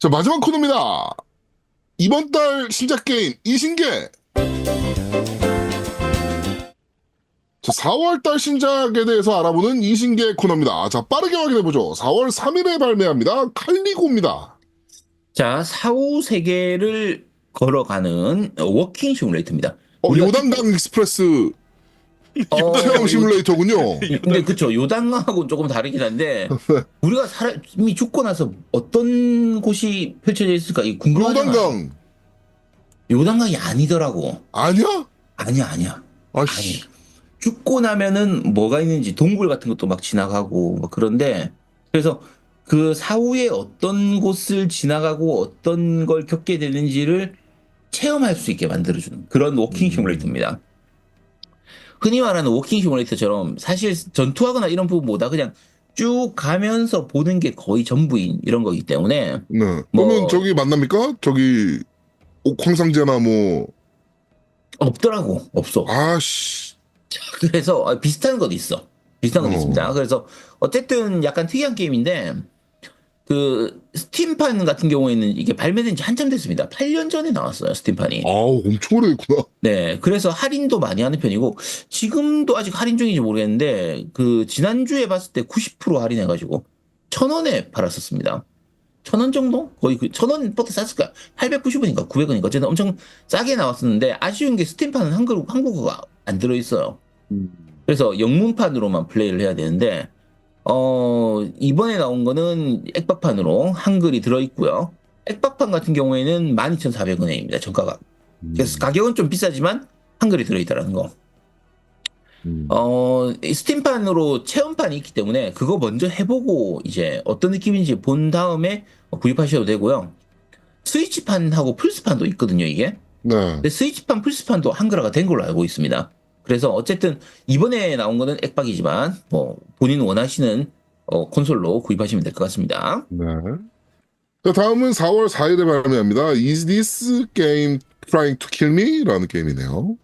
자, 마지막 코너입니다. 이번 달 신작 게임 이신계. 자, 4월 달 신작에 대해서 알아보는 이신계 코너입니다. 자, 빠르게 확인해 보죠. 4월 3일에 발매합니다. 칼리고입니다. 자, 사후 세계를 걸어가는 워킹 시뮬레이터입니다. 어, 우리가 요단강 익스프레스 어, 체험 시뮬레이터군요. 근데 그쵸 요단강하고는 조금 다르긴 한데 우리가 사람이 죽고 나서 어떤 곳이 펼쳐져 있을까 궁금하잖아. 요단강 요단강이 아니더라고. 아니야? 아니야 아니야. 아니 아씨. 죽고 나면은 뭐가 있는지 동굴 같은 것도 막 지나가고 막 그런데 그래서 그 사후에 어떤 곳을 지나가고 어떤 걸 겪게 되는지를 체험할 수 있게 만들어주는 그런 워킹 음. 시뮬레이터입니다. 흔히 말하는 워킹 시뮬레이터처럼 사실 전투하거나 이런 부분보다 그냥 쭉 가면서 보는 게 거의 전부인 이런 거기 때문에 네. 뭐- 그러면 저기 만납니까? 저기 옥황상제나 뭐 없더라고 없어. 아씨. 그래서 아, 비슷한 건 있어. 비슷한 건 어. 있습니다. 그래서 어쨌든 약간 특이한 게임인데 그 스팀판 같은 경우에는 이게 발매된 지 한참 됐습니다. 8년 전에 나왔어요, 스팀판이. 아우 엄청 오래됐구나. 네. 그래서 할인도 많이 하는 편이고 지금도 아직 할인 중인지 모르겠는데 그 지난주에 봤을 때 90% 할인해 가지고 1,000원에 팔았었습니다. 1,000원 정도? 거의 그 1,000원보다 쌌을까? 890원인가 900원인가 어쨌든 엄청 싸게 나왔었는데 아쉬운 게 스팀판은 한글 한국어가 안 들어 있어요. 그래서 영문판으로만 플레이를 해야 되는데 어 이번에 나온 거는 액박판으로 한글이 들어 있고요. 액박판 같은 경우에는 12,400원입니다. 정가가. 그래서 가격은 좀 비싸지만 한글이 들어 있다라는 거. 음. 어, 이 스팀판으로 체험판이 있기 때문에 그거 먼저 해보고 이제 어떤 느낌인지 본 다음에 구입하셔도 되고요. 스위치판하고 플스판도 있거든요, 이게. 네. 근데 스위치판, 플스판도 한글화가 된 걸로 알고 있습니다. 그래서 어쨌든 이번에 나온 거는 액박이지만 뭐 본인 원하시는 어, 콘솔로 구입하시면 될 것 같습니다. 네. 자, 다음은 4월 4일에 발매합니다. Is this game trying to kill me? 라는 게임이네요.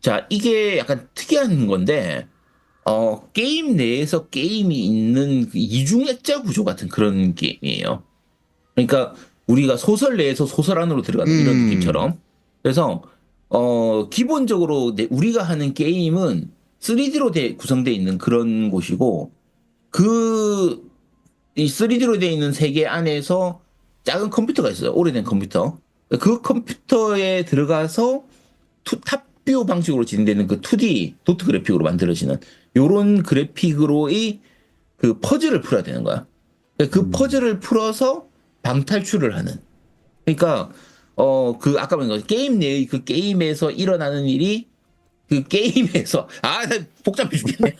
자, 이게 약간 특이한 건데, 어, 게임 내에서 게임이 있는 그 이중액자 구조 같은 그런 게임이에요. 그러니까 우리가 소설 내에서 소설 안으로 들어가는 이런 음. 느낌처럼. 그래서, 어, 기본적으로 내- 우리가 하는 게임은 3D로 돼, 구성되어 있는 그런 곳이고, 그, 이 3D로 되어 있는 세계 안에서 작은 컴퓨터가 있어요. 오래된 컴퓨터. 그 컴퓨터에 들어가서 투, 탑뷰 방식으로 진행되는 그 2D 도트 그래픽으로 만들어지는 요런 그래픽으로의 그 퍼즐을 풀어야 되는 거야. 그 음. 퍼즐을 풀어서 방탈출을 하는. 그러니까 어 그 아까 말한 거 게임 내의 그 게임에서 일어나는 일이 그 게임에서 아나 복잡해 죽겠네.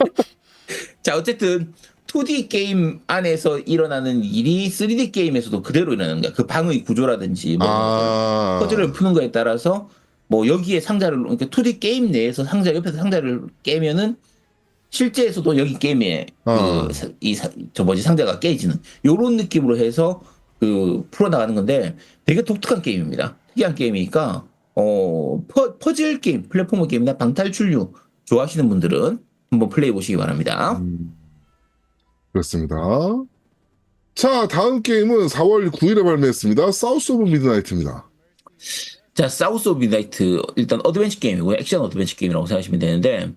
자 어쨌든 2D 게임 안에서 일어나는 일이 3D 게임에서도 그대로 일어나는 거야. 그 방의 구조라든지 뭐 아. 퍼즐을 푸는 거에 따라서 뭐 여기에 상자를 그러니까 2D 게임 내에서 상자 옆에서 상자를 깨면은 실제에서도 여기 게임에 아. 그이 저 뭐지 상자가 깨지는 요런 느낌으로 해서 그 풀어 나가는 건데 되게 독특한 게임입니다. 특이한 게임이니까 어 퍼, 퍼즐 게임, 플랫포머 게임이나 방탈출류 좋아하시는 분들은 한번 플레이해 보시기 바랍니다. 음. 그렇습니다. 자, 다음 게임은 4월 9일에 발매했습니다. 사우스 오브 미드나이트입니다. 자, 사우스 오브 미드나이트 일단 어드벤처 게임이고요. 액션 어드벤처 게임이라고 생각하시면 되는데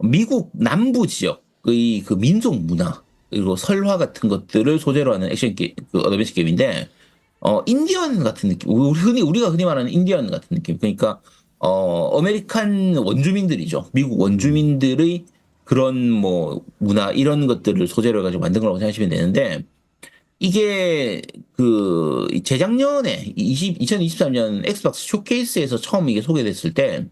미국 남부 지역의 그 민속 문화 그리고 설화 같은 것들을 소재로 하는 액션 게임, 그 어드벤처 게임인데 어 인디언 같은 느낌. 우리 흔히 우리가 흔히 말하는 인디언 같은 느낌. 그러니까 어 아메리칸 원주민들이죠. 미국 원주민들의 그런 뭐 문화 이런 것들을 소재로 해가지고 만든 거라고 생각하시면 되는데 이게 그 재작년에 20, 2023년 엑스박스 쇼케이스에서 처음 이게 소개됐을 때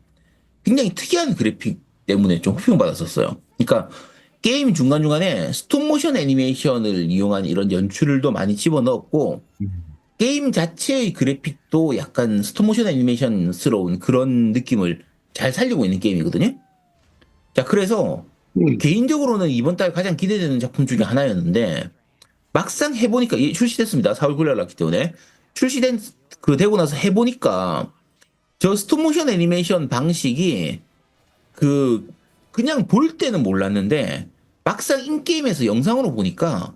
굉장히 특이한 그래픽 때문에 좀 호평받았었어요. 그러니까 게임 중간중간에 스톱모션 애니메이션을 이용한 이런 연출도 많이 집어넣었고 게임 자체의 그래픽도 약간 스톱모션 애니메이션스러운 그런 느낌을 잘 살리고 있는 게임이거든요. 자, 그래서 음. 개인적으로는 이번 달 가장 기대되는 작품 중에 하나였는데 막상 해보니까 이 출시됐습니다. 4월 9일 날 났기 때문에 출시된 그 되고 나서 해보니까 저 스톱모션 애니메이션 방식이 그 그냥 볼 때는 몰랐는데 막상 인게임에서 영상으로 보니까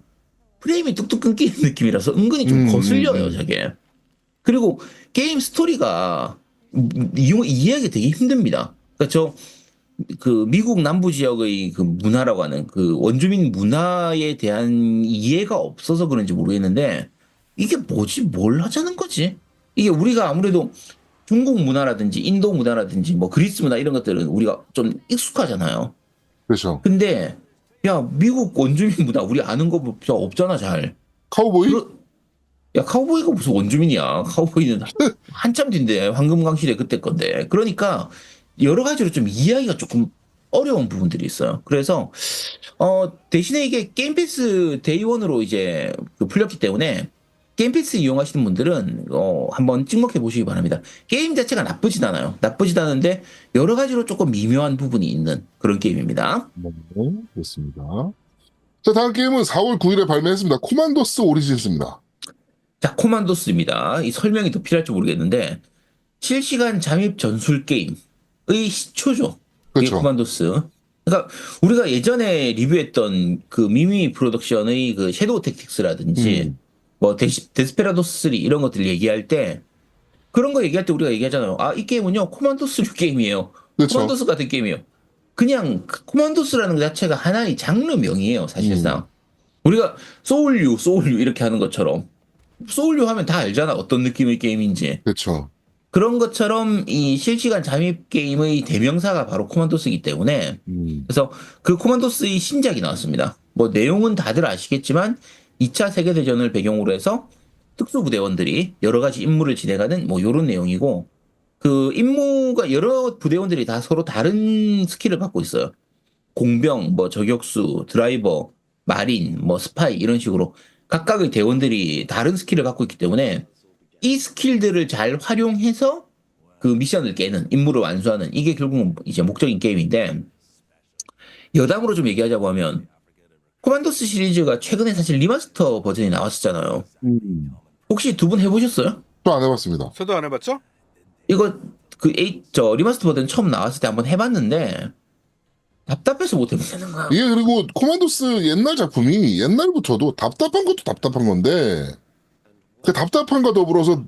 프레임이 뚝뚝 끊기는 느낌이라서 은근히 좀 음, 거슬려요, 음. 저게. 그리고 게임 스토리가 이용, 이해하기 되게 힘듭니다. 그러니까 저, 그 미국 남부 지역의 그 문화라고 하는 그 원주민 문화에 대한 이해가 없어서 그런지 모르겠는데 이게 뭐지? 뭘 하자는 거지? 이게 우리가 아무래도 중국 문화라든지 인도 문화라든지 뭐 그리스 문화 이런 것들은 우리가 좀 익숙하잖아요. 그렇죠. 근데 야 미국 원주민 문화 우리 아는 거 없잖아 잘. 카우보이? 그러- 야 카우보이가 무슨 원주민이야? 카우보이는 한참 뒤인데 황금강 시대 그때 건데. 그러니까 여러 가지로 좀 이해하기가 조금 어려운 부분들이 있어요. 그래서 어 대신에 이게 게임 패스 데이원으로 이제 그 풀렸기 때문에 게임 패스 이용하시는 분들은 어 한번 찍먹해 보시기 바랍니다. 게임 자체가 나쁘진 않아요. 나쁘진 않은데 여러 가지로 조금 미묘한 부분이 있는 그런 게임입니다. 네, 좋습니다. 자, 다음 게임은 4월 9일에 발매했습니다. 코만도스 오리진스입니다. 자, 코만도스입니다. 이 설명이 더 필요할지 모르겠는데 실시간 잠입 전술 게임의 시초죠. 그렇죠. 코만도스. 그러니까 우리가 예전에 리뷰했던 그 미미 프로덕션의 그 섀도우 택틱스라든지 음. 뭐 데시, 데스페라도스 3 이런 것들 얘기할 때 그런 거 얘기할 때 우리가 얘기하잖아요. 아, 이 게임은요. 코만도스류 게임이에요. 그렇죠. 코만도스 같은 게임이에요. 그냥 그 코만도스라는 것 자체가 하나의 장르명이에요, 사실상. 우리가 소울류, 소울류 이렇게 하는 것처럼 소울류 하면 다 알잖아, 어떤 느낌의 게임인지. 그렇죠. 그런 것처럼 이 실시간 잠입 게임의 대명사가 바로 코만도스이기 때문에 음. 그래서 그 코만도스의 신작이 나왔습니다. 뭐 내용은 다들 아시겠지만 2차 세계대전을 배경으로 해서 특수부대원들이 여러 가지 임무를 진행하는 뭐 요런 내용이고 그 임무가 여러 부대원들이 다 서로 다른 스킬을 갖고 있어요. 공병, 뭐 저격수, 드라이버, 마린, 뭐 스파이 이런 식으로 각각의 대원들이 다른 스킬을 갖고 있기 때문에 이 스킬들을 잘 활용해서 그 미션을 깨는 임무를 완수하는 이게 결국은 이제 목적인 게임인데 여담으로 좀 얘기하자고 하면 코만도스 시리즈가 최근에 사실 리마스터 버전이 나왔었잖아요. 음. 혹시 두 분 해보셨어요? 또 안 해봤습니다. 저도 안 해봤죠? 이거 그 에이 저 리마스터 버전 처음 나왔을 때 한번 해봤는데 답답해서 못 해보겠는 거야. 이게 그리고 코만도스 옛날 작품이 옛날부터도 답답한 것도 답답한 건데 그 답답한과 더불어서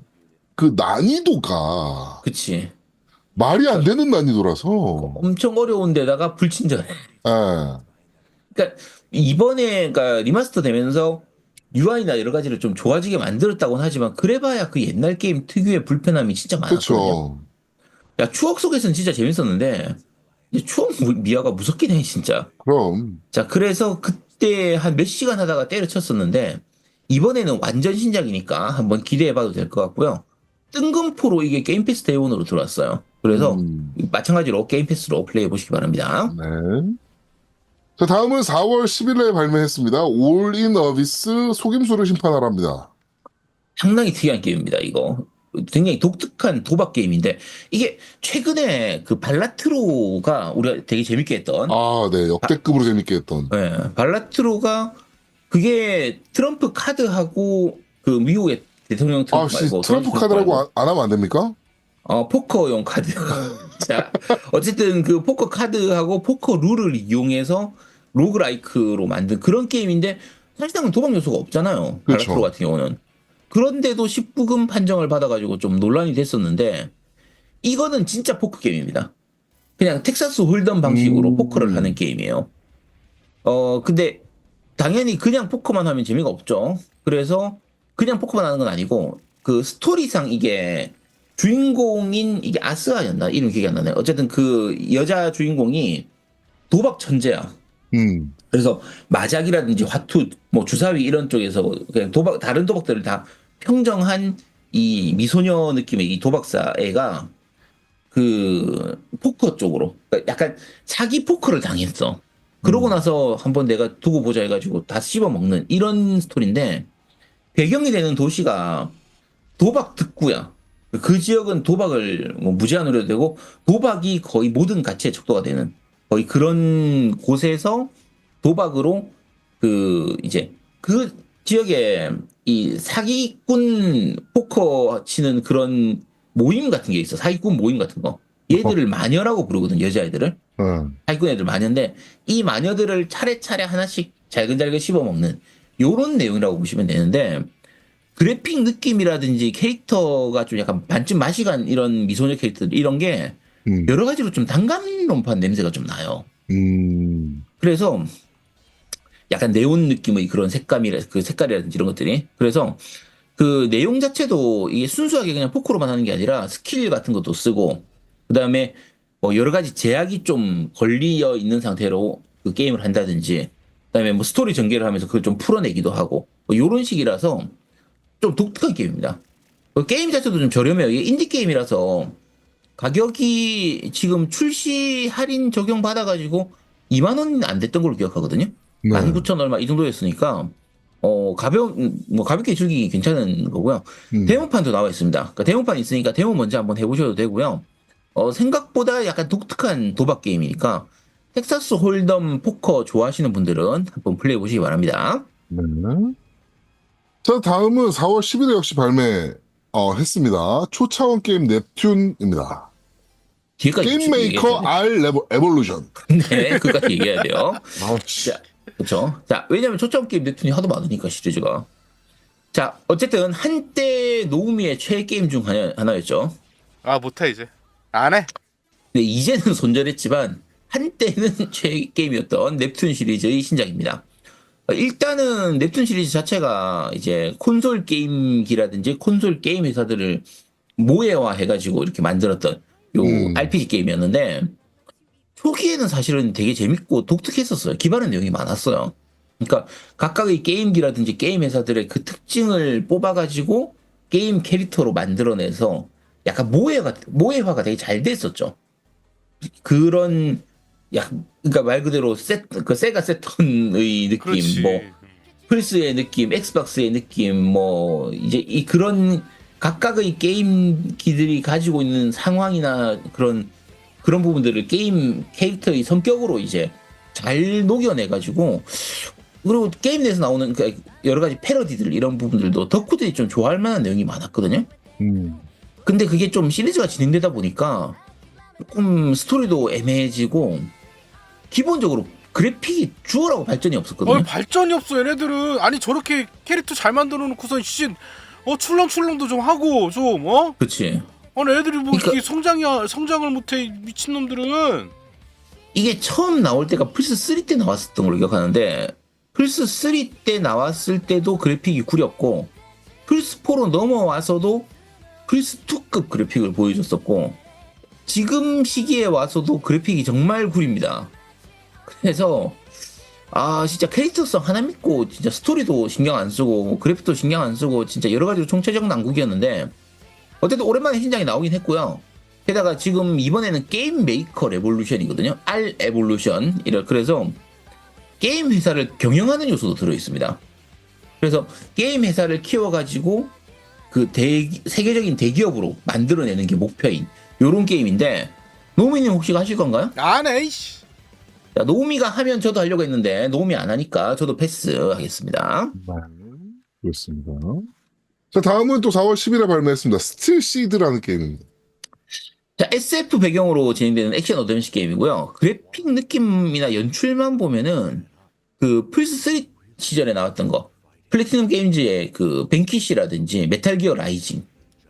그 난이도가 그치. 말이 안 되는 난이도라서 엄청 어려운데다가 불친절해. 예. 그러니까 이번에 그러니까 리마스터 되면서 UI나 여러 가지를 좀 좋아지게 만들었다고는 하지만 그래봐야 그 옛날 게임 특유의 불편함이 진짜 많았거든요. 야 추억 속에서는 진짜 재밌었는데 추억 무- 미화가 무섭긴 해 진짜. 그럼 자 그래서 그때 한 몇 시간 하다가 때려쳤었는데 이번에는 완전 신작이니까 한번 기대해봐도 될 것 같고요. 뜬금포로 이게 게임 패스 대원으로 들어왔어요. 그래서 음. 마찬가지로 게임 패스로 플레이해 보시기 바랍니다. 네. 자, 다음은 4월 10일에 발매했습니다. 올인 어비스 속임수를 심판하랍니다. 상당히 특이한 게임입니다. 이거 굉장히 독특한 도박 게임인데 이게 최근에 그 발라트로가 우리가 되게 재밌게 했던 아, 네. 역대급으로 재밌게 했던. 예, 발라트로가 그게 트럼프 카드하고 그 미국의 대통령 트럼프 아, 씨, 말고 트럼프 트럼프 카드라고 말고 안, 안 하면 안 됩니까? 어 포커용 카드. 자 어쨌든 그 포커 카드하고 포커 룰을 이용해서 로그라이크로 만든 그런 게임인데 사실상은 도박 요소가 없잖아요. 그렇죠. 발라트로 같은 경우는. 그런데도 19금 판정을 받아가지고 좀 논란이 됐었는데 이거는 진짜 포커 게임입니다. 그냥 텍사스 홀덤 방식으로 음. 포커를 하는 게임이에요. 어 근데 당연히 그냥 포커만 하면 재미가 없죠. 그래서 그냥 포커만 하는 건 아니고 그 스토리상 이게 주인공인 이게 아스아였나 이름 기억이 안 나네. 어쨌든 그 여자 주인공이 도박 천재야. 음. 그래서 마작이라든지 화투, 뭐 주사위 이런 쪽에서 그냥 도박 다른 도박들을 다 평정한 이 미소녀 느낌의 이 도박사 애가 그 포커 쪽으로 그러니까 약간 사기 포커를 당했어. 그러고 나서 한번 내가 두고 보자 해가지고 다 씹어 먹는 이런 스토리인데 배경이 되는 도시가 도박 득구야. 그 지역은 도박을 뭐 무제한으로 해도 되고 도박이 거의 모든 가치의 척도가 되는 거의 그런 곳에서 도박으로 그 이제 그 지역에 이 사기꾼 포커 치는 그런 모임 같은 게 있어. 사기꾼 모임 같은 거. 얘들을 마녀라고 부르거든, 여자애들을. 음. 사기꾼 애들 마녀인데 이 마녀들을 차례차례 하나씩 잘근잘근 씹어먹는 요런 내용이라고 보시면 되는데 그래픽 느낌이라든지 캐릭터가 좀 약간 반쯤 맛이 간 이런 미소녀 캐릭터들 이런 게 음. 여러 가지로 좀 단감론판 냄새가 좀 나요. 음. 그래서 약간 네온 느낌의 그런 색감이라 그 색깔이라든지 이런 것들이 그래서 그 내용 자체도 이게 순수하게 그냥 포크로만 하는 게 아니라 스킬 같은 것도 쓰고 그 다음에 뭐 여러 가지 제약이 좀 걸려 있는 상태로 그 게임을 한다든지 그다음에 뭐 스토리 전개를 하면서 그걸 좀 풀어내기도 하고 뭐 이런 식이라서 좀 독특한 게임입니다. 그 게임 자체도 좀 저렴해요. 이게 인디 게임이라서 가격이 지금 출시 할인 적용 받아가지고 2만 원 안 됐던 걸로 기억하거든요. 네. 19,000 얼마 이 정도였으니까 어 가벼운 뭐 가볍게 즐기기 괜찮은 거고요. 음. 데모판도 나와 있습니다. 그러니까 데모판 있으니까 데모 먼저 한번 해보셔도 되고요. 어 생각보다 약간 독특한 도박 게임이니까 텍사스 홀덤 포커 좋아하시는 분들은 한번 플레이해 보시기 바랍니다. 네. 자, 다음은 4월 10일에 역시 발매 어, 했습니다. 초차원 게임 넵튠입니다. 게임 메이커 R 레버, 에볼루션. 네, 그까지 얘기해야 돼요. 아, 씨. 자, 그렇죠. 자, 왜냐면 초점 게임 넵튠이 하도 많으니까 시리즈가. 자, 어쨌든 한때 노우미의 최애 게임 중 하나, 하나였죠. 아 못해 이제 안 해. 근데 이제는 손절했지만 한때는 최애 게임이었던 넵튠 시리즈의 신작입니다. 어, 일단은 넵튠 시리즈 자체가 이제 콘솔 게임기라든지 콘솔 게임 회사들을 모해화 해가지고 이렇게 만들었던 요 음. RPG 게임이었는데 초기에는 사실은 되게 재밌고 독특했었어요. 기반한 내용이 많았어요. 그러니까 각각의 게임기라든지 게임 회사들의 그 특징을 뽑아가지고 게임 캐릭터로 만들어내서 약간 모해가 모해화가 되게 잘 됐었죠. 그런 약 그러니까 말 그대로 세, 그 세가 세턴의 느낌, 그렇지. 뭐 플스의 느낌, 엑스박스의 느낌, 뭐 이제 이 그런 각각의 게임기들이 가지고 있는 상황이나 그런 그런 부분들을 게임 캐릭터의 성격으로 이제 잘 녹여내 가지고 그리고 게임 내에서 나오는 그 여러 가지 패러디들 이런 부분들도 덕후들이 좀 좋아할 만한 내용이 많았거든요. 음. 근데 그게 좀 시리즈가 진행되다 보니까 조금 스토리도 애매해지고 기본적으로 그래픽이 주어라고 발전이 없었거든요. 어 발전이 없어 얘네들은 아니 저렇게 캐릭터 잘 만들어 놓고선 씨 어 출렁출렁도 좀 하고 좀 어? 그렇지. 아니 애들이 뭐 그러니까- 이게 성장이야 성장을 못해 미친 놈들은 이게 처음 나올 때가 플스 3 때 나왔었던 걸로 기억하는데 플스 3 때 나왔을 때도 그래픽이 구렸고 플스 4로 넘어와서도 플스 2급 그래픽을 보여줬었고 지금 시기에 와서도 그래픽이 정말 구립니다. 그래서 아 진짜 캐릭터성 하나 믿고 진짜 스토리도 신경 안 쓰고 뭐 그래픽도 신경 안 쓰고 진짜 여러 가지로 총체적 난국이었는데 어쨌든 오랜만에 신작이 나오긴 했고요. 게다가 지금 이번에는 게임 메이커 레볼루션이거든요. R 에볼루션. 이래 그래서 게임 회사를 경영하는 요소도 들어 있습니다. 그래서 게임 회사를 키워가지고 그 대, 세계적인 대기업으로 만들어내는 게 목표인 요런 게임인데 노미님 혹시 하실 건가요? 안해 이씨 자, 노미가 하면 저도 하려고 했는데 노미 안 하니까 저도 패스하겠습니다. 네. 그렇습니다. 자, 다음은 또 4월 10일에 발매했습니다. 스틸 시드라는 게임입니다. 자, SF 배경으로 진행되는 액션 어드벤처 게임이고요. 그래픽 느낌이나 연출만 보면은 그 플스3 시절에 나왔던 거, 플래티넘 게임즈의 그 벤키시라든지 메탈 기어 라이징,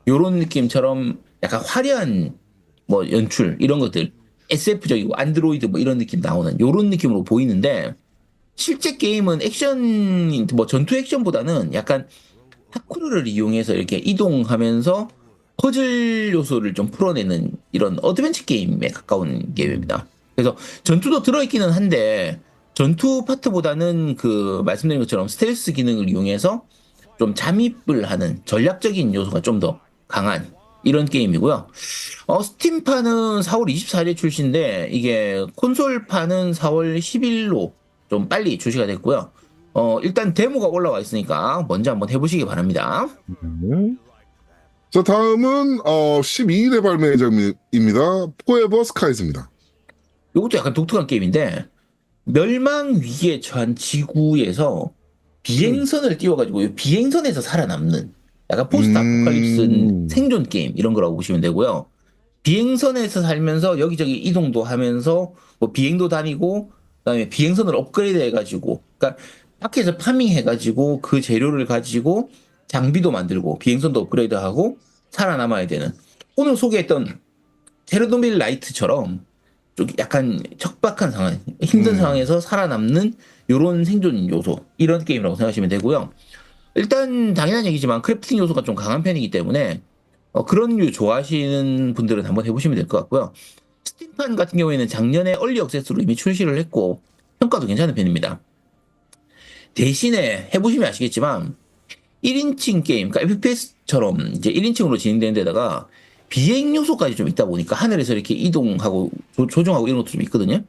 요런 느낌처럼 약간 화려한 뭐 연출, 이런 것들, SF적이고 안드로이드 뭐 이런 느낌 나오는 요런 느낌으로 보이는데, 실제 게임은 액션, 뭐 전투 액션보다는 약간 파쿠르를 이용해서 이렇게 이동하면서 퍼즐 요소를 좀 풀어내는 이런 어드벤처 게임에 가까운 게임입니다. 그래서 전투도 들어있기는 한데 전투 파트보다는 그 말씀드린 것처럼 스텔스 기능을 이용해서 좀 잠입을 하는 전략적인 요소가 좀 더 강한 이런 게임이고요. 어, 스팀판은 4월 24일 출시인데 이게 콘솔판은 4월 10일로 좀 빨리 출시가 됐고요. 어, 일단 데모가 올라와 있으니까 먼저 한번 해보시기 바랍니다. 네. 자, 다음은 어, 12일에 발매 예정입니다. 포에버 스카이즈입니다. 이것도 약간 독특한 게임인데 멸망 위기에 처한 지구에서 비행선을 띄워가지고 이 비행선에서 살아남는 약간 포스트 아포칼립스 음. 생존 게임 이런 거라고 보시면 되고요. 비행선에서 살면서 여기저기 이동도 하면서 뭐 비행도 다니고 그다음에 비행선을 업그레이드 해가지고 그러니까 밖에서 파밍해가지고 그 재료를 가지고 장비도 만들고 비행선도 업그레이드하고 살아남아야 되는 오늘 소개했던 테르노빌 라이트처럼 좀 약간 척박한 상황, 힘든 음. 상황에서 살아남는 요런 생존 요소 이런 게임이라고 생각하시면 되고요. 일단 당연한 얘기지만 크래프팅 요소가 좀 강한 편이기 때문에 어, 그런 류 좋아하시는 분들은 한번 해보시면 될 것 같고요. 스팀판 같은 경우에는 작년에 얼리 억세스로 이미 출시를 했고 평가도 괜찮은 편입니다. 대신에 해보시면 아시겠지만 1인칭 게임, 그러니까 FPS처럼 이제 1인칭으로 진행되는 데다가 비행 요소까지 좀 있다 보니까 하늘에서 이렇게 이동하고 조, 조종하고 이런 것도 좀 있거든요.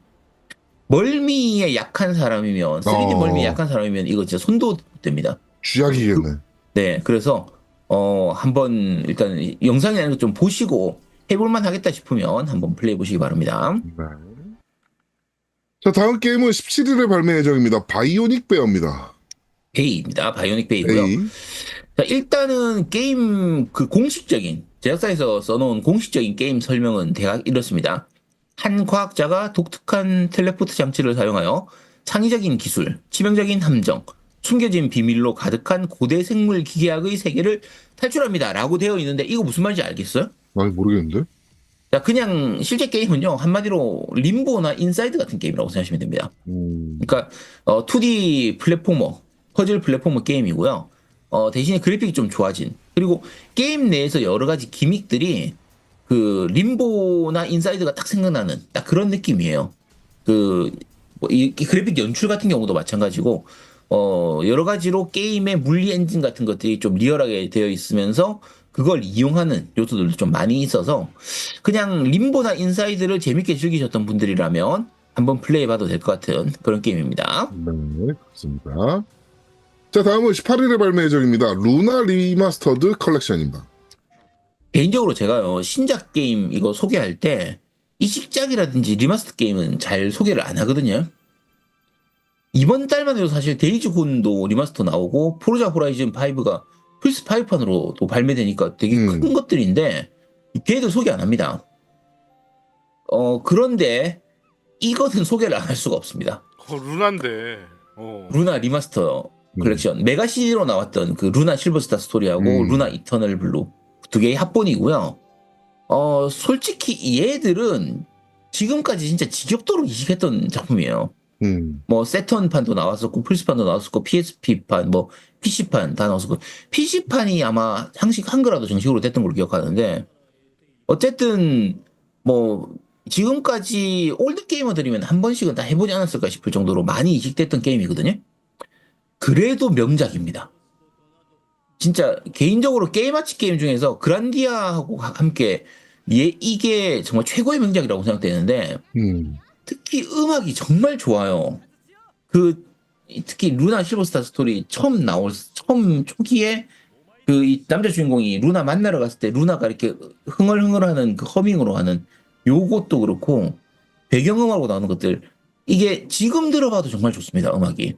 멀미에 약한 사람이면 3D 어. 멀미에 약한 사람이면 이거 진짜 손도 됩니다. 쥐약이겠네. 네, 그래서 어 한번 일단 이 영상이라는 거 좀 보시고 해볼만 하겠다 싶으면 한번 플레이 보시기 바랍니다. 네. 자, 다음 게임은 17일에 발매 예정입니다. 바이오닉 베어입니다. 베이입니다. 바이오닉 베이고요. 베이. 자, 일단은 게임 그 공식적인 제작사에서 써놓은 공식적인 게임 설명은 대략 이렇습니다. 한 과학자가 독특한 텔레포트 장치를 사용하여 창의적인 기술, 치명적인 함정, 숨겨진 비밀로 가득한 고대 생물 기계학의 세계를 탈출합니다. 라고 되어 있는데 이거 무슨 말인지 알겠어요? 아니, 모르겠는데? 자, 그냥 실제 게임은요, 한마디로 림보나 인사이드 같은 게임이라고 생각하시면 됩니다. 음, 그러니까 어, 2D 플랫포머, 퍼즐 플랫포머 게임이고요. 어, 대신에 그래픽이 좀 좋아진. 그리고 게임 내에서 여러 가지 기믹들이 그 림보나 인사이드가 딱 생각나는 딱 그런 느낌이에요. 그, 뭐, 이, 이 그래픽 연출 같은 경우도 마찬가지고, 어, 여러 가지로 게임의 물리 엔진 같은 것들이 좀 리얼하게 되어 있으면서 그걸 이용하는 요소들도 좀 많이 있어서 그냥 림보나 인사이드를 재밌게 즐기셨던 분들이라면 한번 플레이해 봐도 될 것 같은 그런 게임입니다. 네, 그렇습니다. 자, 다음은 18일에 발매 예정입니다. 루나 리마스터드 컬렉션입니다. 개인적으로 제가요 신작 게임 이거 소개할 때 이 식작이라든지 리마스터 게임은 잘 소개를 안 하거든요. 이번 달만 해도 사실 데이지 곤도 리마스터 나오고 포르자 호라이즌 5가 플스 5판으로도 발매되니까 되게 음. 큰 것들인데 걔들 소개 안 합니다. 어 그런데 이것은 소개를 안 할 수가 없습니다. 어, 루나인데. 어. 루나 리마스터 컬렉션 메가 CD로 나왔던 그 루나 실버스타 스토리하고 음. 루나 이터널 블루 두 개의 합본이고요. 어 솔직히 얘들은 지금까지 진짜 지겹도록 이식했던 작품이에요. 음, 뭐 세턴판도 나왔었고 플스판도 나왔었고 PSP판 뭐 PC판 다 나왔었고 PC판이 아마 상식 한글화도 정식으로 됐던 걸로 기억하는데 어쨌든 뭐 지금까지 올드 게이머들이면 한 번씩은 다 해보지 않았을까 싶을 정도로 많이 이식됐던 게임이거든요. 그래도 명작입니다. 진짜 개인적으로 게임아치 게임 중에서 그란디아하고 함께 얘 이게 정말 최고의 명작이라고 생각되는데 음, 특히 음악이 정말 좋아요. 그 특히 루나 실버스타 스토리 처음 나올 처음 초기에 그이 남자 주인공이 루나 만나러 갔을 때 루나가 이렇게 흥얼흥얼하는 그 허밍으로 하는 요것도 그렇고 배경음악으로 나오는 것들. 이게 지금 들어봐도 정말 좋습니다 음악이.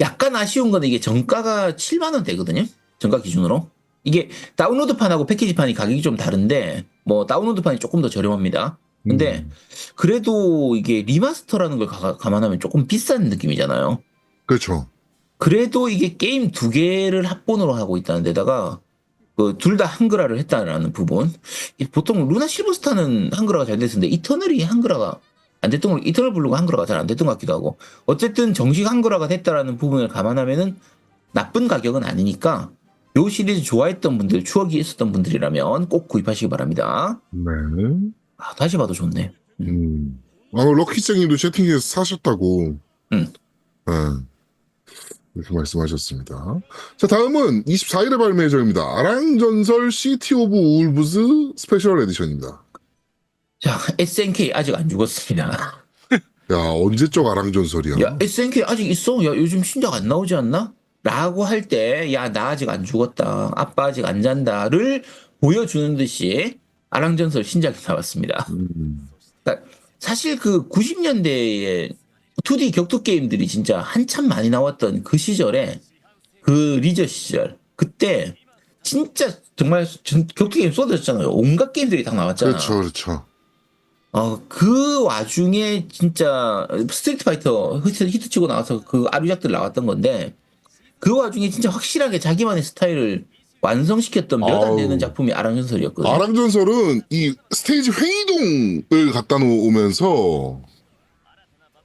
약간 아쉬운 건 이게 정가가 7만 원대거든요? 정가 기준으로. 이게 다운로드판하고 패키지판이 가격이 좀 다른데 뭐 다운로드판이 조금 더 저렴합니다 근데 음. 그래도 이게 리마스터라는 걸 가- 감안하면 조금 비싼 느낌이잖아요. 그렇죠. 그래도 이게 게임 두 개를 합본으로 하고 있다는 데다가 그 둘 다 한글화를 했다라는 부분. 이 보통 루나 실버스타는 한글화가 잘 됐었는데 이터널이 한글화가 안 됐던 걸 이터널 블루가 한글화가 잘 안 됐던 것 같기도 하고 어쨌든 정식 한글화가 됐다라는 부분을 감안하면은 나쁜 가격은 아니니까 요 시리즈 좋아했던 분들 추억이 있었던 분들이라면 꼭 구입하시기 바랍니다. 네. 아, 다시 봐도 좋네. 음. 아, 럭키짱님도 채팅에서 사셨다고. 응. 네. 이렇게 말씀하셨습니다. 자, 다음은 24일에 발매 예정입니다. 아랑전설 시티 오브 울브즈 스페셜 에디션입니다. 자, SNK 아직 안 죽었습니다. 야, 언제적 아랑전설이야? 야, SNK 아직 있어? 야, 요즘 신작 안 나오지 않나? 라고 할 때, 야, 나 아직 안 죽었다. 아빠 아직 안 잔다를 보여주는 듯이 아랑전설 신작이 나왔습니다. 음. 그러니까 사실 그 90년대에 2D 격투 게임들이 진짜 한참 많이 나왔던 그 시절에 그 리저 시절 그때 진짜 정말 전- 격투 게임 쏟아졌잖아요. 온갖 게임들이 다 나왔잖아. 그렇죠, 그렇죠. 어, 그 와중에 진짜 스트리트 파이터 히트, 히트 치고 나와서 그 아류작들 나왔던 건데 그 와중에 진짜 확실하게 자기만의 스타일을 완성시켰던 몇 안 아우. 되는 작품이 아랑전설이었거든요. 아랑전설은 이 스테이지 회의동을 갖다 놓으면서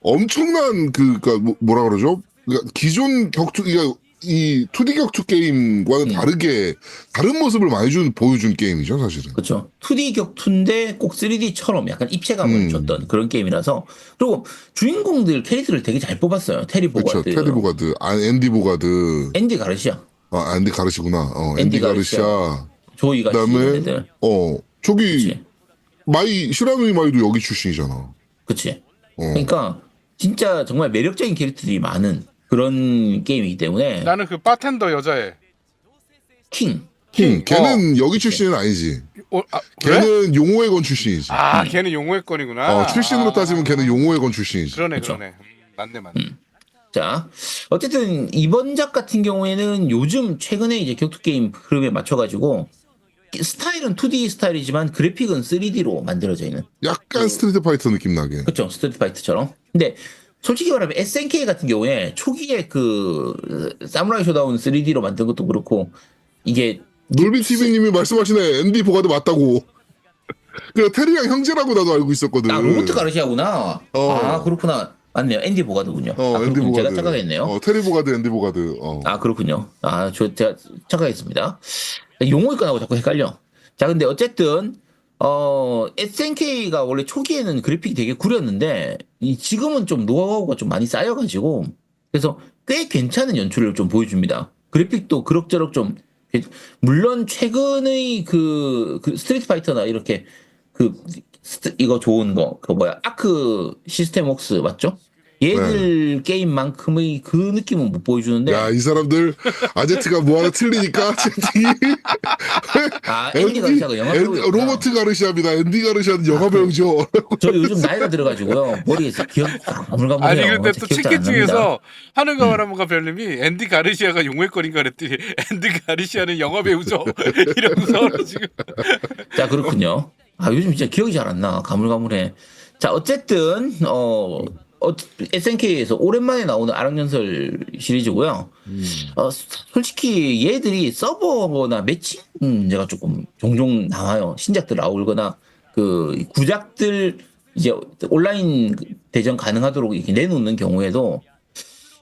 엄청난 그, 그 뭐라 그러죠? 그러니까 기존 격투, 그러니까 이 2D 격투 게임과는 음. 다르게 다른 모습을 많이 준 보여준 게임이죠, 사실은. 그렇죠. 2D 격투인데 꼭 3D처럼 약간 입체감을 음. 줬던 그런 게임이라서 그리고 주인공들 캐릭터를 되게 잘 뽑았어요. 테리 그렇죠. 보가드, 테리 보가드, 아, 앤디 보가드, 앤디 가르시아, 아, 앤디 가르시구나. 어, 앤디, 앤디 가르시아. 조이 가시 그다음에 애들. 어, 저기 그치. 마이 시라누이 마이도 여기 출신이잖아. 그치. 어. 그러니까 진짜 정말 매력적인 캐릭터들이 많은 그런 게임이기 때문에 나는 그 바텐더 여자애. 킹. 킹, 걔는 어. 여기 출신은 아니지. 어, 아, 그래? 걔는 용호의 건 출신이지. 아, 걔는 용호의 건이구나. 어, 출신으로 아, 따지면 걔는 용호의 건 출신이지. 그러네, 그쵸. 그러네. 음, 맞네, 맞네. 자, 어쨌든 이번 작 같은 경우에는 요즘 최근에 이제 격투 게임 흐름에 맞춰가지고 스타일은 2D 스타일이지만 그래픽은 3D로 만들어져 있는 약간 스트리트 파이터 느낌 나게. 그렇죠 스트리트 파이트처럼. 근데 솔직히 말하면 SNK 같은 경우에 초기에 그 사무라이 쇼다운 3D로 만든 것도 그렇고 이게 놀비 TV님이 말씀하시네. 앤디 보가드 맞다고. 그 테리랑 형제라고 나도 알고 있었거든. 아 로버트 가르시아구나. 어. 아 그렇구나. 맞네요. 앤디 보가드군요. 어, 아, 앤디. 보가드. 제가 착각했네요. 어, 테리 보가드, 앤디 보가드. 어. 아 그렇군요. 아 저 제가 착각했습니다. 용어일 거하고 자꾸 헷갈려. 자 근데 어쨌든 어 SNK가 원래 초기에는 그래픽이 되게 구렸는데 이 지금은 좀 노하우가 좀 많이 쌓여 가지고 그래서 꽤 괜찮은 연출을 좀 보여줍니다. 그래픽도 그럭저럭 좀 괜- 물론 최근의 그, 그 스트리트 파이터나 이렇게 그 스트- 이거 좋은 거 그 뭐야 아크 시스템 웍스 맞죠? 얘들 게임만큼의 그 느낌은 못 보여주는데 야, 이 사람들 아제트가 뭐 하나 틀리니까 채팅이 아 앤디 가르샤가 영화 앤- 배우였구나. 로버트 가르시아입니다. 앤디 가르시아는 영화 배우죠. 저 요즘 나이가 들어가지고요 머리에서 기억 딱 가물가물해요. 아니 근데 또 기억 잘안 치킨 납니다. 중에서 하늘과 바람과 별님이 앤디 가르시아가 용호의 건인가 그랬더니 앤디 가르시아는 영화 배우죠 이러면서 지금 자 그렇군요. 아 요즘 진짜 기억이 잘 안 나. 가물가물해. 자 어쨌든 어, 어 SNK에서 오랜만에 나오는 아랑연설 시리즈고요. 어 솔직히 얘들이 서버나 매칭 문제가 조금 종종 나와요. 신작들 나오거나 그 구작들 이제 온라인 대전 가능하도록 이렇게 내놓는 경우에도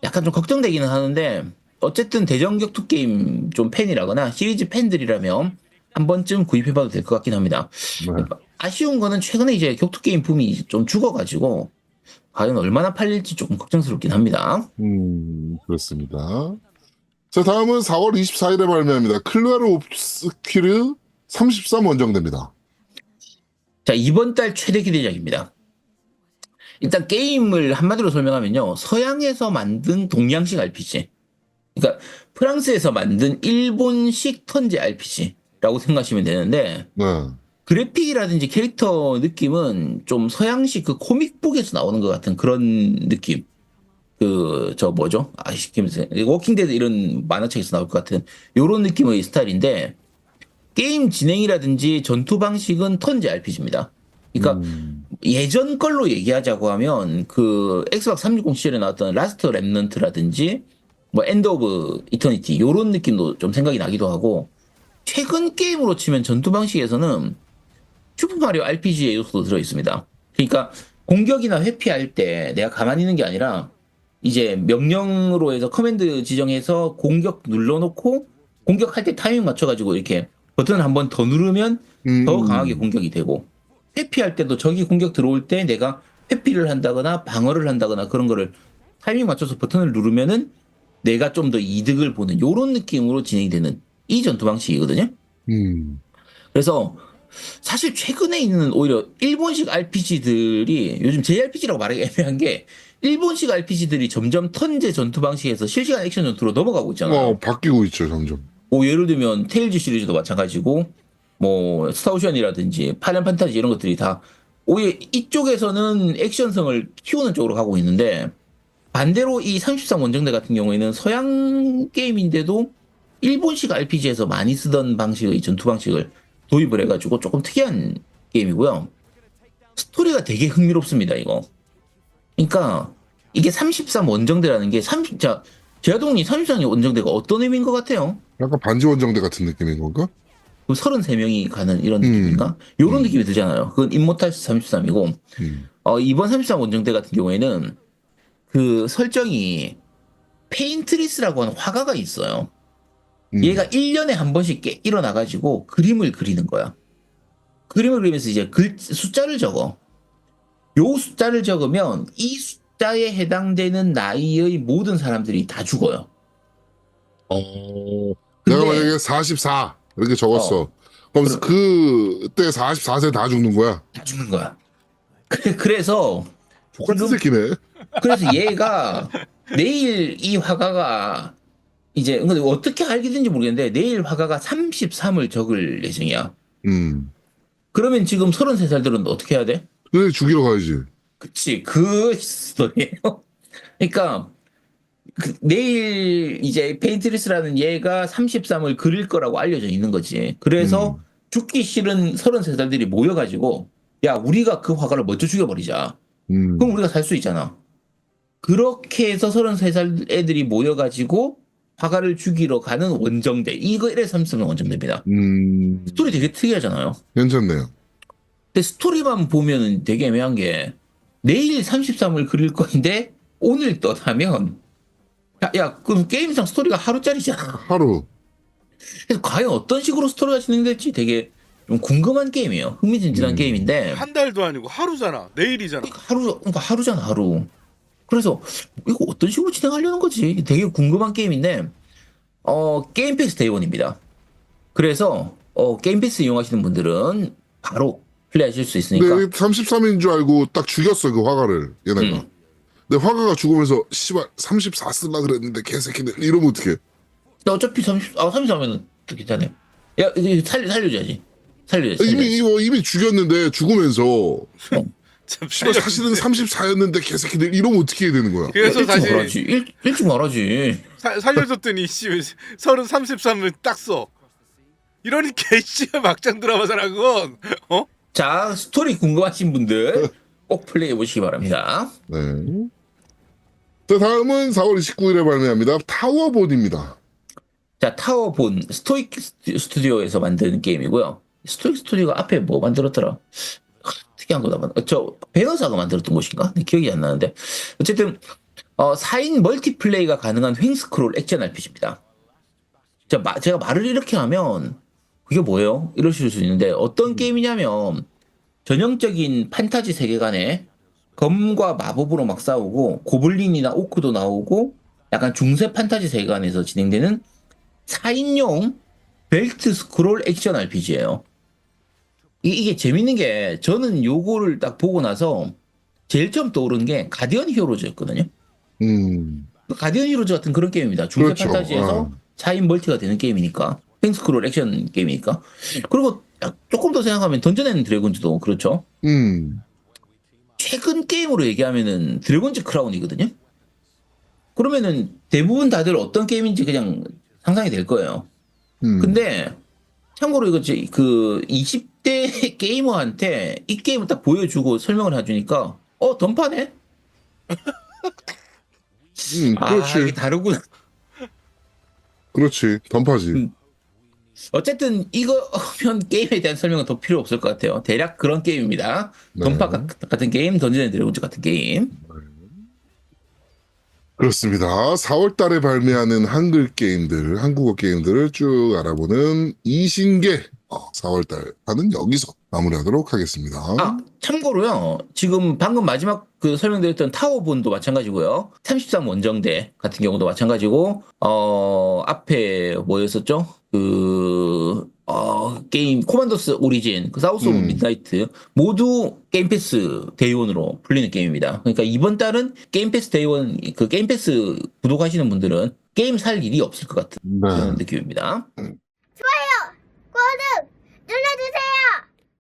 약간 좀 걱정되기는 하는데 어쨌든 대전 격투 게임 좀 팬이라거나 시리즈 팬들이라면 한 번쯤 구입해봐도 될 것 같긴 합니다. 네. 아쉬운 거는 최근에 이제 격투 게임 붐이 좀 죽어가지고 과연 얼마나 팔릴지 조금 걱정스럽긴 합니다. 음, 그렇습니다. 자, 다음은 4월 24일에 발매합니다. 클레르 옵스퀴르 33 원정됩니다. 자 이번 달 최대 기대작입니다. 일단 게임을 한마디로 설명하면요 서양에서 만든 동양식 RPG, 그러니까 프랑스에서 만든 일본식 턴제 RPG 라고 생각하시면 되는데 네. 그래픽이라든지 캐릭터 느낌은 좀 서양식 그 코믹북에서 나오는 것 같은 그런 느낌. 그, 저 뭐죠? 김새. 워킹데드 이런 만화책에서 나올 것 같은 요런 느낌의 스타일인데, 게임 진행이라든지 전투 방식은 턴제 RPG입니다. 그러니까 음, 예전 걸로 얘기하자고 하면 그 엑스박 360 시절에 나왔던 라스트 랩넌트라든지 뭐 엔드 오브 이터니티 요런 느낌도 좀 생각이 나기도 하고 최근 게임으로 치면 전투 방식에서는 슈퍼마리오 RPG의 요소도 들어 있습니다. 그러니까 공격이나 회피할 때 내가 가만히 있는 게 아니라 이제 명령으로 해서 커맨드 지정해서 공격 눌러놓고 공격할 때 타이밍 맞춰가지고 이렇게 버튼 한 번 더 누르면 음, 더 강하게 공격이 되고 회피할 때도 적이 공격 들어올 때 내가 회피를 한다거나 방어를 한다거나 그런 거를 타이밍 맞춰서 버튼을 누르면은 내가 좀 더 이득을 보는 요런 느낌으로 진행이 되는 이 전투 방식이거든요. 음, 그래서 사실 최근에 있는 오히려 일본식 RPG들이 요즘 JRPG라고 말하기 애매한 게 일본식 RPG들이 점점 턴제 전투 방식에서 실시간 액션 전투로 넘어가고 있잖아요. 어, 바뀌고 있죠, 점점. 뭐 예를 들면 테일즈 시리즈도 마찬가지고 뭐 스타오션이라든지 파이널 판타지 이런 것들이 다 오히려 이쪽에서는 액션성을 키우는 쪽으로 가고 있는데 반대로 이 33 원정대 같은 경우에는 서양 게임인데도 일본식 RPG에서 많이 쓰던 방식의 전투 방식을 도입을 해가지고 조금 특이한 게임이고요. 스토리가 되게 흥미롭습니다, 이거. 그러니까 이게 33 원정대라는 게 30, 자, 제아동님 33의 원정대가 어떤 의미인 것 같아요? 약간 반지 원정대 같은 느낌인 건가? 그 33명이 가는 이런 음. 느낌인가? 이런 음. 느낌이 들잖아요. 그건 임모탈스 33이고, 음. 어, 이번 33 원정대 같은 경우에는 그 설정이 페인트리스라고 하는 화가가 있어요. 음. 얘가 1년에 한 번씩 깨, 일어나가지고 그림을 그리는 거야. 그림을 그리면서 이제 글, 숫자를 적어. 요 숫자를 적으면 이 숫자에 해당되는 나이의 모든 사람들이 다 죽어요. 어. 내가 만약에 44 이렇게 적었어. 그럼 그때 44세 다 죽는 거야. 다 죽는 거야. 그래, 그래서 똑같은 새끼네. 그래서 얘가 내일 이 화가가 이제 어떻게 알게 된지 모르겠는데 내일 화가가 33을 적을 예정이야. 음. 그러면 지금 33살들은 어떻게 해야 돼? 그래 죽이러 가야지. 그치 그 스토리예요. 그러니까 그 내일 이제 페인트리스라는 얘가 33을 그릴 거라고 알려져 있는 거지. 그래서 음. 죽기 싫은 33살들이 모여가지고 야 우리가 그 화가를 먼저 죽여버리자. 음. 그럼 우리가 살 수 있잖아. 그렇게 해서 33살 애들이 모여가지고 화가를 죽이러 가는 원정대. 이거 1회 33명 원정대입니다. 음. 스토리 되게 특이하잖아요. 괜찮네요. 근데 스토리만 보면은 되게 애매한 게 내일 33을 그릴 건데 오늘 떠나면 야, 야 그럼 게임상 스토리가 하루짜리잖아. 하루. 그래서 과연 어떤 식으로 스토리가 진행될지 되게 좀 궁금한 게임이에요. 흥미진진한 음. 게임인데 한 달도 아니고 하루잖아. 내일이잖아. 하루 그러니까 하루잖아 하루. 그래서 이거 어떤 식으로 진행하려는 거지? 되게 궁금한 게임인데 어 게임 패스 데이원입니다. 그래서 어 게임 패스 이용하시는 분들은 바로 플레이하실 수 있으니까 근데 33인 줄 알고 딱 죽였어 그 화가를 얘네가. 음. 근데 화가가 죽으면서 씨발 34 쓸라 그랬는데 개새끼들 이러면 어떡해? 근데 어차피 30, 아, 30하면은 괜찮아요. 야, 살려, 살려줘야지. 살려줘야지. 이미 살려줘야지. 이거 이미 죽였는데 죽으면서 참 씨발 사실은 34였는데 개새끼들 이러면 어떻게 해야 되는 거야? 그래서 일찍 사실 말하지. 일, 일찍 말하지. 사- 살려줬더니 씨 서른 삼십삼을 딱 써. 이러니 개씨야 막장 드라마잖아 그건. 어? 자, 스토리 궁금하신 분들 꼭 플레이해 보시기 바랍니다. 네. 자, 다음은 4월 29일에 발매합니다. 타워본입니다. 자, 타워본 스토익 스튜- 스튜디오에서 만든 게임이고요. 스토익 스튜디오가 앞에 뭐 만들었더라? 아, 특이한 거다. 만- 어, 저 베너사가 만들었던 곳인가? 네, 기억이 안 나는데. 어쨌든 어, 4인 멀티플레이가 가능한 횡스크롤 액션 RPG입니다. 자, 마- 제가 말을 이렇게 하면 그게 뭐예요? 이러실 수 있는데 어떤 게임이냐면 전형적인 판타지 세계관에 검과 마법으로 막 싸우고 고블린이나 오크도 나오고 약간 중세 판타지 세계관에서 진행되는 4인용 벨트 스크롤 액션 RPG예요. 이게 재밌는 게 저는 요거를 딱 보고 나서 제일 처음 떠오른 게 가디언 히어로즈였거든요. 음. 가디언 히어로즈 같은 그런 게임입니다. 중세 그렇죠. 판타지에서 어. 4인 멀티가 되는 게임이니까. 횡스크롤 액션 게임이니까. 그리고 조금 더 생각하면 던전 앤 드래곤즈도 그렇죠. 음. 최근 게임으로 얘기하면은 드래곤즈 크라운이거든요. 그러면은 대부분 다들 어떤 게임인지 그냥 상상이 될 거예요. 음. 근데 참고로 이거 제- 그 20대 게이머한테 이 게임을 딱 보여주고 설명을 해주니까 어 던파네? 음, 아 이게 그렇지. 다르구나. 그렇지. 던파지. 음. 어쨌든 이거면 게임에 대한 설명은 더 필요 없을 것 같아요. 대략 그런 게임입니다. 네. 던파 가- 같은 게임, 던전 앤 드래곤즈 같은 게임. 그렇습니다. 4월 달에 발매하는 한글 게임들, 한국어 게임들을 쭉 알아보는 이신계 4월 달은 여기서 마무리하도록 하겠습니다. 아, 참고로요. 지금 방금 마지막 그 설명드렸던 타워본도 마찬가지고요. 33 원정대 같은 경우도 마찬가지고 어, 앞에 뭐였었죠? 그 어, 게임 코만도스 오리진, 그 사우스 오브 음. 미드나이트 모두 게임 패스 데이원으로 풀리는 게임입니다. 그러니까 이번 달은 게임 패스 데이원 그 게임 패스 구독하시는 분들은 게임 살 일이 없을 것 같은 네. 그런 느낌입니다. 구독,